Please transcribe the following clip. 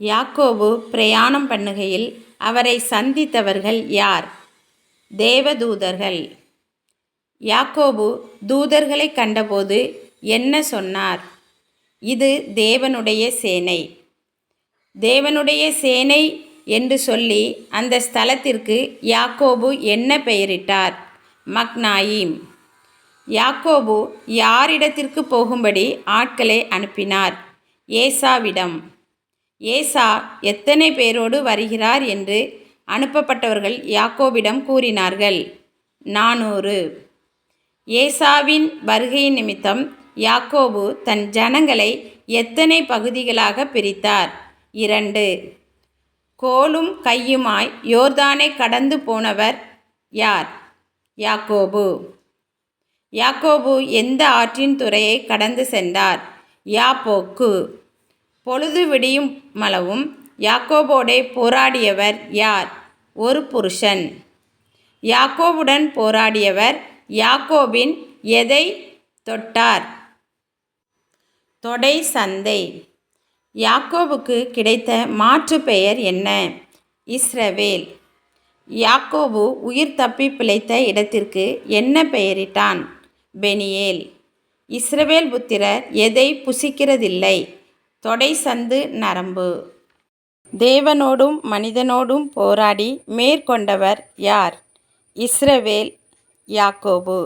யாக்கோபு பிரயாணம் பண்ணுகையில் அவரை சந்தித்தவர்கள் யார்? தேவதூதர்கள். யாக்கோபு தூதர்களை கண்டபோது என்ன சொன்னார்? இது தேவனுடைய சேனை. தேவனுடைய சேனை என்று சொல்லி அந்த ஸ்தலத்திற்கு யாக்கோபு என்ன பெயரிட்டார்? மக்னாயிம். யாக்கோபு யாரிடத்திற்கு போகும்படி ஆட்களை அனுப்பினார்? ஏசாவிடம். ஏசா எத்தனை பேரோடு வருகிறார் என்று அனுப்பப்பட்டவர்கள் யாக்கோபிடம் கூறினார்கள். நானூறு. ஏசாவின் வருகை நிமித்தம் யாக்கோபு தன் ஜனங்களை எத்தனை பகுதிகளாக பிரித்தார்? இரண்டு. கோலும் கையுமாய் யோர்தானை கடந்து போனவர் யார்? யாக்கோபு. யாக்கோபு எந்த ஆற்றின் துறையை கடந்து சென்றார்? யாப்போக்கு. பொழுது விடியும் மளவும் யாக்கோபோடே போராடியவர் யார்? ஒரு புருஷன். யாக்கோபுடன் போராடியவர் யாக்கோபின் எதை தொட்டார்? தொடை சந்தை. யாக்கோபுக்கு கிடைத்த மாற்று பெயர் என்ன? இஸ்ரவேல். யாக்கோபு உயிர் தப்பி பிழைத்த இடத்திற்கு என்ன பெயரிட்டான்? பெனியேல். இஸ்ரவேல் புத்திரர் எதை புசிக்கிறதில்லை? தொடை சந்து நரம்பு. தேவனோடும் மனிதனோடும் போராடி மேற்கொண்டவர் யார்? இஸ்ரவேல் யாக்கோபு.